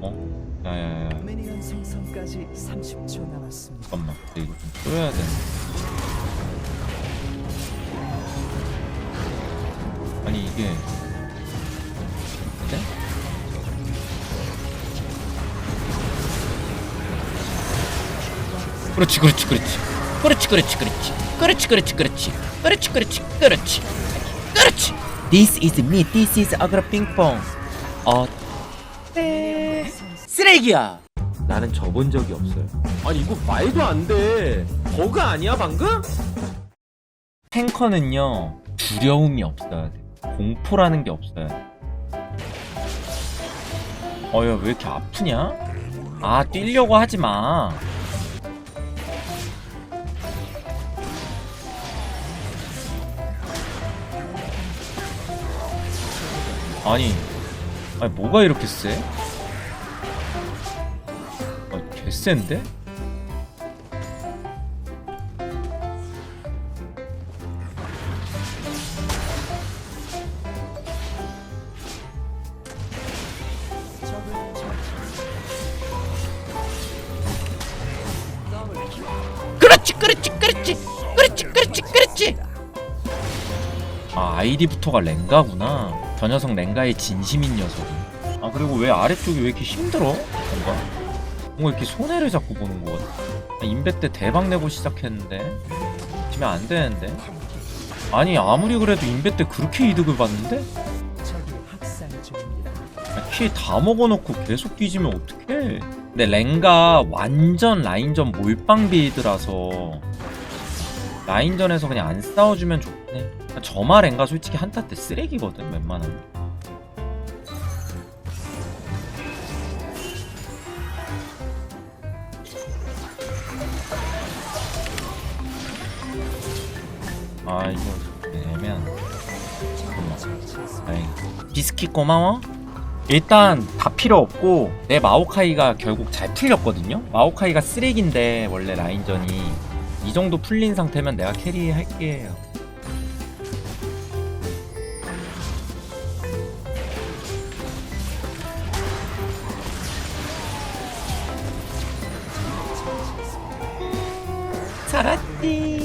어? 야야야. 미니언 생성까지 30초 남았습니다. 잠깐만 근데 이거 좀 쪼여야 돼. 아니 이게 네? 그렇지 그렇지 그렇지. 그렇지 그렇지 그렇지. 그렇지 그렇지 그렇지. 그렇지 그렇지 그렇지. 그렇지. This is me. This is 아그라 핑퐁 어. 네. 쓰레기야 나는 접은 적이 없어요 아니 이거 말도 안 돼. 버그 아니야 방금? 탱커는요 두려움이 없어야 돼 공포라는 게 없어야 돼 어야 왜 이렇게 아프냐? 아 뛰려고 하지 마 아니 아니 뭐가 이렇게 세? 아 개센데? 아 아이디부터가 랭가구나. 저 녀석 랭가의 진심인 녀석이 아 그리고 왜 아래쪽이 왜 이렇게 힘들어? 뭔가 뭔가 이렇게 손해를 잡고 보는 것 같아. 아, 인베 때 대박 내고 시작했는데 지면 안 되는데? 아니 아무리 그래도 인베 때 그렇게 이득을 봤는데? 적이 학살 중입니다. 키다 먹어놓고 계속 뒤지면 어떡해? 근데 랭가 완전 라인전 몰빵 빌드라서 라인전에서 그냥 안 싸워주면 좋긴 해. 저마 랭가 솔직히 한타 때 쓰레기거든 웬만하면 아 이거 잠깐만 다행이다. 비스킷 고마워. 일단 다 필요 없고 내 마오카이가 결국 잘 풀렸거든요. 마오카이가 쓰레기인데 원래 라인전이 이 정도 풀린 상태면 내가 캐리 할게요. 살았지.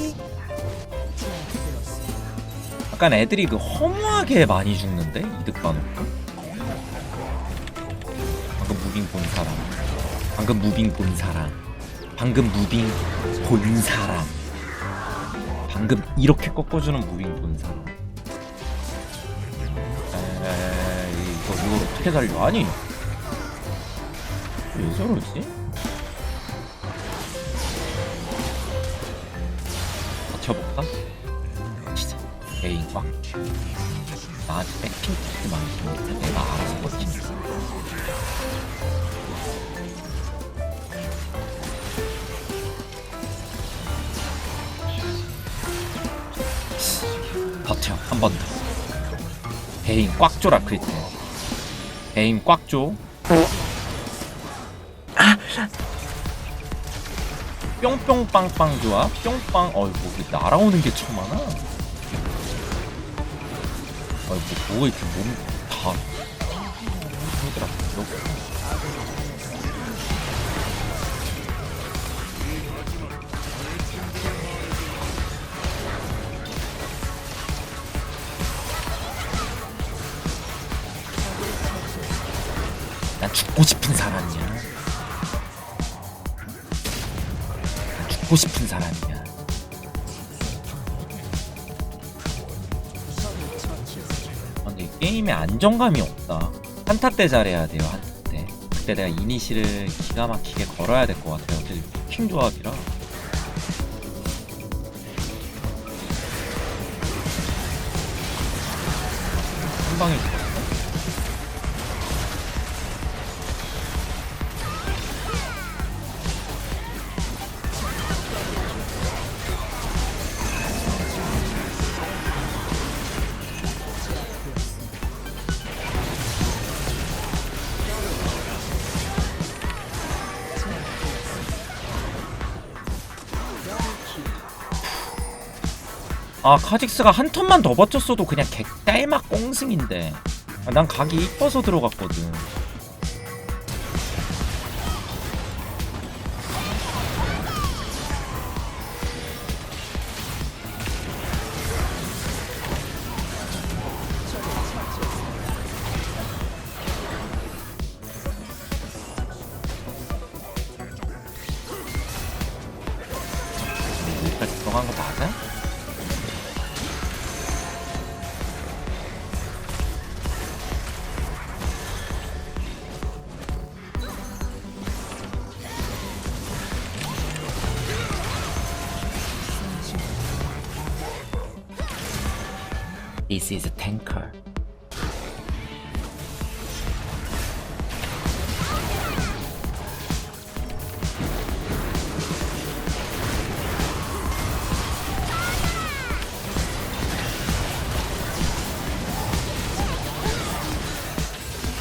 약간 애들이 그 허무하게 많이 죽는데? 이득 봐놓고. 방금 무빙 본 사람. 방금 무빙 본 사람. 방금 무빙 본 사람. 방금 이렇게 꺾어주는 무빙 본 사람. 에이 이거 이걸 어떻게 살려? 아니. 왜 저러지? 꽉 나한테 백핑 테스트 많으시면 내가 알아서 버틴다 버텨 한 번 더. 베인 꽉 줘라 크리트. 베인 꽉줘. 뿅뿅빵빵 좋아? 뿅빵 어이 뭐 이게 날아오는 게 처음 하나 아이 뭐 뭐가 이렇게 몸다 힘들어 난 죽고 싶은 사람이야. 난 죽고 싶은 사람이야 게임에 안정감이 없다. 한타 때 잘해야 돼요, 한타 때. 그때 내가 이니시를 기가 막히게 걸어야 될 것 같아요. 어차피 킹 조합이라. 한 방에 아 카직스가 한 턴만 더 버텼어도 그냥 객딸막 꽁승인데 아, 난 각이 이뻐서 들어갔거든 한거 맞아?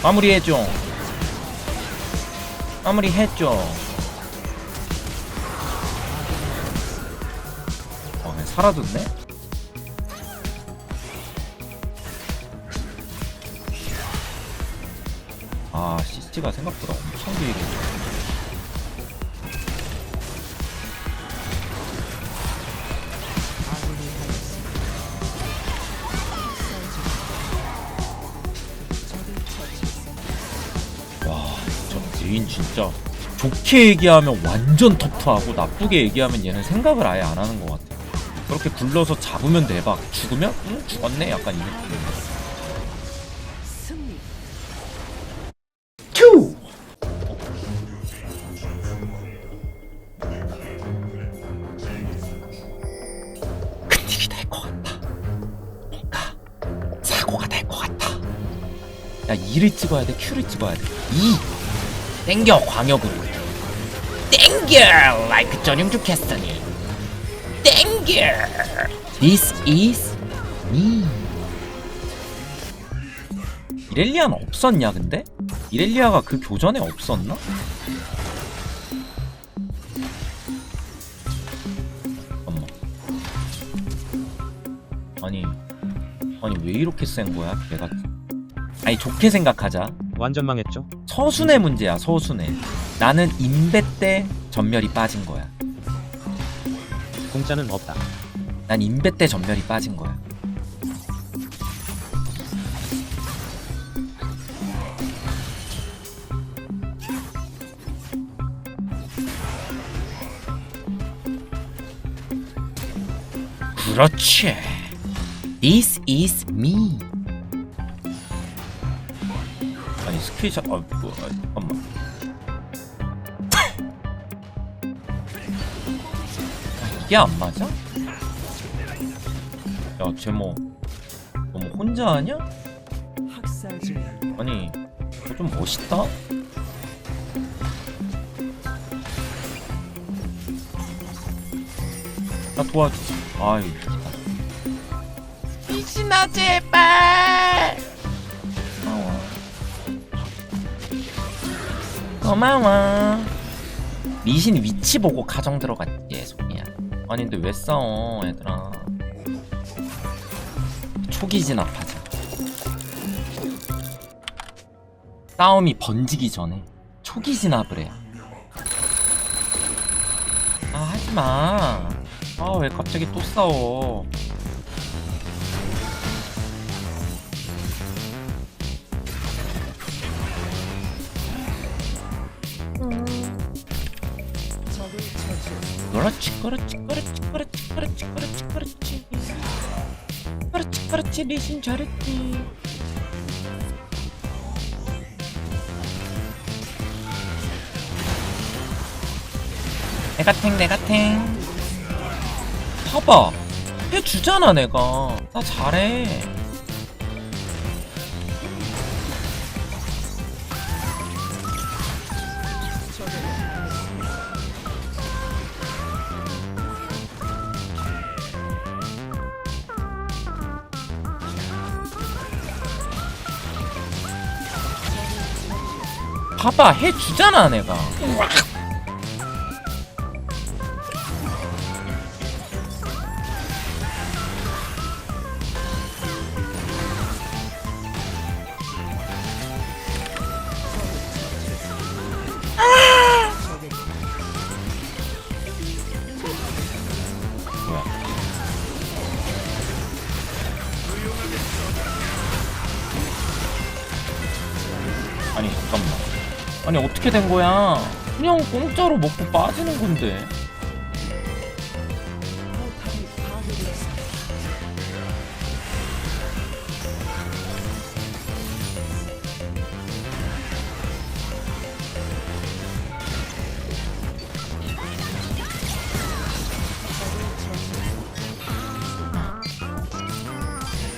마무리해줘. 마무리해줘. 어, 그냥 사라졌네? 아, 시스티가 생각보다 엄청 길게. 진짜 좋게 얘기하면 완전 터프하고 나쁘게 얘기하면 얘는 생각을 아예 안 하는 것 같아. 그렇게 굴러서 잡으면 대박, 죽으면 응 죽었네 약간 이 느낌. 큐. 큰일이 날 것 같다. 뭔가 사고가 날 것 같다. 야 이를 찍어야 돼, 큐를 찍어야 돼. 이 땡겨 광역으로. 땡겨 라이크 전용주 캐스터니. 땡겨. This is me. 이렐리아는 없었냐 근데? 이렐리아가 그 교전에 없었나? 잠깐만 아니 아니 왜 이렇게 센 거야 걔가 아니 좋게 생각하자 완전 망했죠. 서순의 문제야 서순의. 나는 인베 때 전멸이 빠진 거야. 공짜는 없다. 난 인베 때 전멸이 빠진 거야. 그렇지. This is me 스크린샷 아, 뭐, 아 잠깐만 아, 이게 안 맞아? 야, 제모 너무 혼자 하냐? 아니, 저좀 멋있다. 나 도와줘. 아이, 미신아 제발. 고마워. 미신 위치 보고 가정 들어갔지, 소미야. 아니 근데 왜 싸워, 얘들아. 초기 진압하자. 싸움이 번지기 전에 초기 진압을 해. 아 하지마. 아 왜 갑자기 또 싸워? 그렇지 그렇지 그렇지 그렇지 그렇지 그렇지 그렇지. 그렇지 그렇지 리신 잘했지. 내가 탱 내가 탱 봐봐. 해주잖아 내가. 나 잘해 봐봐 해주잖아 내가. 뭐야? 아니 잠깐만 아니 어떻게 된 거야? 그냥 공짜로 먹고 빠지는 건데.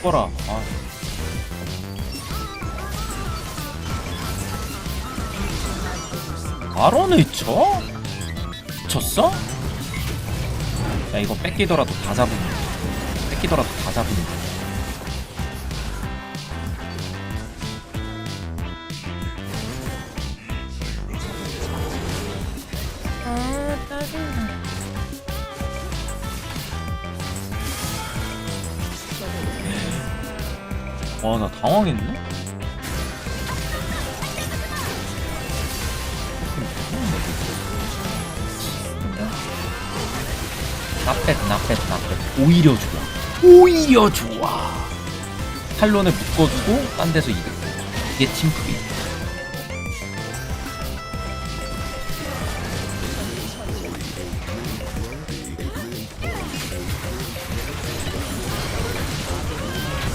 꺼라. 아. 바론을 쳐? 미쳤어? 야 이거 뺏기더라도 다 돼. 뺏기더라도 다 돼. 아 짜증나 와나 당황했네 나빼 나빼 나빼 오히려 좋아. 오히려 좋아. 탈론에 묶어주고 딴 데서 이득 이게 팀플이.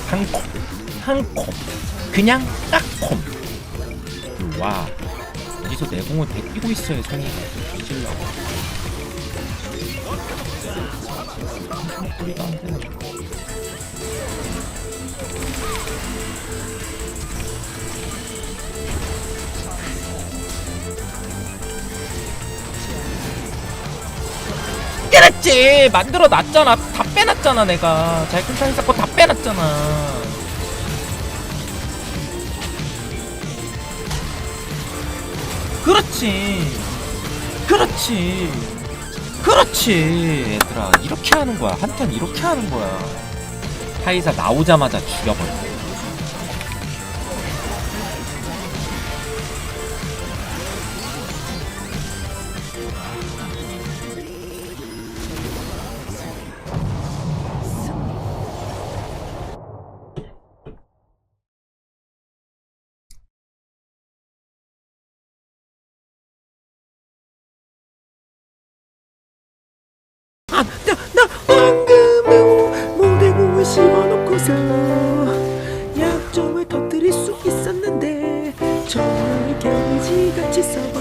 한콤 한콤 그냥 딱콤 와. 어디서 내공을 베끼고 있어요 성이가 뒤질라고 그랬지! 만들어 놨잖아. 다 빼놨잖아 내가. 잘큰탕 쌓고 다 빼놨잖아. 그렇지. 그렇지 그렇지. 얘들아 이렇게 하는 거야. 한턴 이렇게 하는 거야. 카이사 나오자마자 죽여버려 나, 나 황금을 모대공을 씹어놓고서 약점을 터뜨릴 수 있었는데 정말 개미지 같이 써버렸네